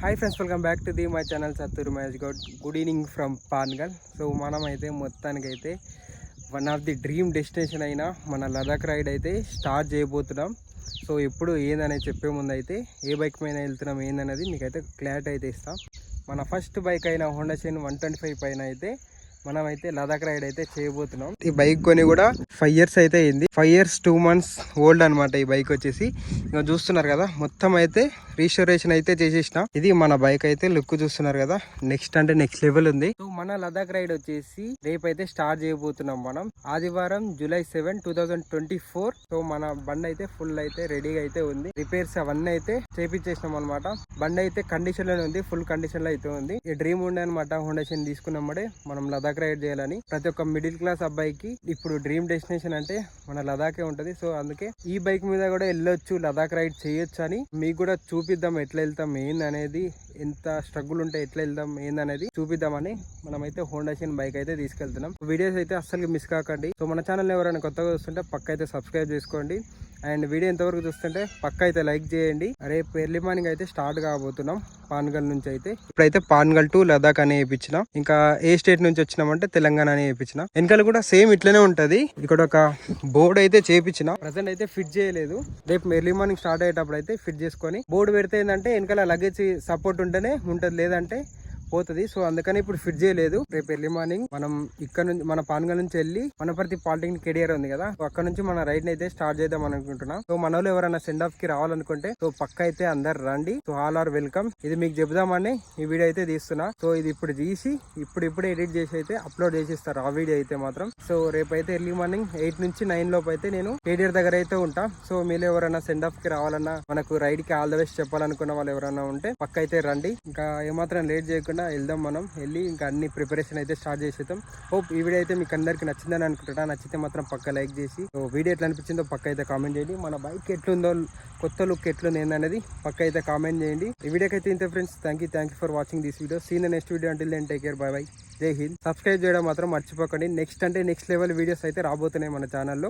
Hi friends welcome back to the my channel Satturu Mahesh Goud good evening from Pangal so మనమైతే అయితే మొత్తానికైతే one of the dream destination అయిన మన Ladakh ride అయితే start చేయబోతున్నాం so ఎప్పుడు ఏందనేది చెప్పే ముందు అయితే ఏ బైక్ మీద వెళ్తున్నాం ఏందనేది మీకైతే క్లారిటీ అయితే ఇస్తాం. మన ఫస్ట్ బైక్ అయిన Honda Shine one twenty five పైన అయితే మనం అయితే లదాఖ్ రైడ్ అయితే చేయబోతున్నాం. ఈ బైక్ కొని కూడా ఫైవ్ ఇయర్స్ అయితే అయింది. Five years two months old అనమాట ఈ బైక్ వచ్చేసి. ఇంకా చూస్తున్నారు కదా మొత్తం అయితే రీస్టోరేషన్ అయితే చేసేసిన. ఇది మన బైక్ అయితే లుక్ చూస్తున్నారు కదా నెక్స్ట్ అంటే నెక్స్ట్ లెవెల్ ఉంది. సో మన లదాఖ్ రైడ్ వచ్చేసి రేపు అయితే స్టార్ట్ చేయబోతున్నాం మనం. ఆదివారం July seven two twenty four so మన బండి అయితే ఫుల్ అయితే రెడీగా అయితే ఉంది. రిపేర్స్ అవన్నీ అయితే చేపించేసినాం అనమాట బండి అయితే కండిషన్లోనే ఉంది ఫుల్ కండిషన్లో అయితే ఉంది. ఈ డ్రీమ్ ఉండే అనమాట హోండేషన్ తీసుకున్నామడే మనం లదాఖ్ రైడ్ చేయాలని ప్రతి ఒక్క మిడిల్ క్లాస్ అబ్బాయికి ఇప్పుడు డ్రీమ్ డెస్టినేషన్ అంటే మన లదాఖే ఉంటది. సో అందుకే ఈ బైక్ మీద కూడా వెళ్ళొచ్చు లదాఖ్ రైడ్ చేయొచ్చు అని మీకు కూడా చూపిద్దాం ఎట్లా వెళ్తాం ఏందనేది ఎంత స్ట్రగుల్ ఉంటే ఎట్లా వెళ్దాం ఏందనేది చూపిద్దామని మనమైతే హోండా షైన్ బైక్ అయితే తీసుకెళ్తున్నాం. వీడియోస్ అయితే అస్సలు మిస్ కాకండి. సో మన ఛానల్ ఎవరైనా కొత్తగా చూస్తుంటే పక్క అయితే సబ్స్క్రైబ్ చేసుకోండి. అండ్ వీడియో ఎంతవరకు చూస్తుంటే పక్క అయితే లైక్ చేయండి. రేపు ఎర్లీ మార్నింగ్ అయితే స్టార్ట్ కాబోతున్నాం పాన్గల్ నుంచి అయితే. ఇప్పుడైతే పాన్గల్ టు లదాఖ్ అని వేయించిన ఇంకా ఏ స్టేట్ నుంచి వచ్చినామంటే తెలంగాణ అని వేయించిన వెనకాల కూడా సేమ్ ఇట్లనే ఉంటది. ఇక్కడ ఒక బోర్డు అయితే చేపించిన. ప్రజెంట్ అయితే ఫిట్ చేయలేదు. రేపు ఎర్లీ మార్నింగ్ స్టార్ట్ అయ్యేటప్పుడు అయితే ఫిట్ చేసుకొని బోర్డు పెడితే ఏంటంటే వెనకాల లగేజ్ సపోర్ట్ ఉంటేనే ఉంటది. లేదంటే పోతుంది. సో అందుకని ఇప్పుడు ఫిట్ చేయలేదు. రేపు ఎర్లీ మార్నింగ్ మనం ఇక్కడ నుంచి మన పాన్గల్ నుంచి వెళ్ళి మనపర్తి పాలిటెక్నిక్ కెడియర్ ఉంది కదా. సో అక్కడ నుంచి మన రైడ్ అయితే స్టార్ట్ చేద్దాం అనుకుంటున్నాం. సో మన వాళ్ళు ఎవరైనా సెండ్ ఆఫ్కి రావాలనుకుంటే సో పక్క అయితే అందరు రండి. సో ఆల్ ఆర్ వెల్కమ్ ఇది మీకు చెబుదామని ఈ వీడియో అయితే తీస్తున్నా. సో ఇది ఇప్పుడు తీసి ఇప్పుడు ఇప్పుడే ఎడిట్ చేసి అయితే అప్లోడ్ చేసిస్తారు. ఆ వీడియో అయితే మాత్రం. సో రేపు అయితే ఎర్లీ మార్నింగ్ ఎయిట్ నుంచి నైన్ లోపు అయితే నేను కేడియర్ దగ్గర అయితే ఉంటా. సో మీరు ఎవరైనా సెండ్ ఆఫ్కి రావాలన్నా మనకు రైడ్కి ఆల్ ద బెస్ట్ చెప్పాలనుకున్న వాళ్ళు ఎవరైనా ఉంటే పక్క అయితే రండి. ఇంకా ఏమాత్రం లేట్ చేయకుండా వెళ్దాం మనం. వెళ్ళి ఇంకా అన్ని ప్రిపరేషన్ అయితే స్టార్ట్ చేసేద్దాం. హోప్ ఈ వీడియో అయితే మీకు అందరికి నచ్చిందని అనుకుంటున్నా. నచ్చితే మాత్రం పక్క లైక్ చేసి. వీడియో ఎట్లా అనిపించిందో పక్క అయితే కామెంట్ చేయండి. మన బైక్ ఎట్లుందో కొత్త లుక్ ఎట్లుంది ఏందనేది పక్క అయితే కామెంట్ చేయండి. ఈ వీడియోకి అయితే ఇంతే friends thank you thank you for watching this video see in next video అంటే then take care bye bye జై హింద్ సబ్స్క్రైబ్ చేయడం మాత్రం మర్చిపోకండి. నెక్స్ట్ అంటే నెక్స్ట్ లెవెల్ వీడియోస్ అయితే రాబోతున్నాయి మన ఛానల్లో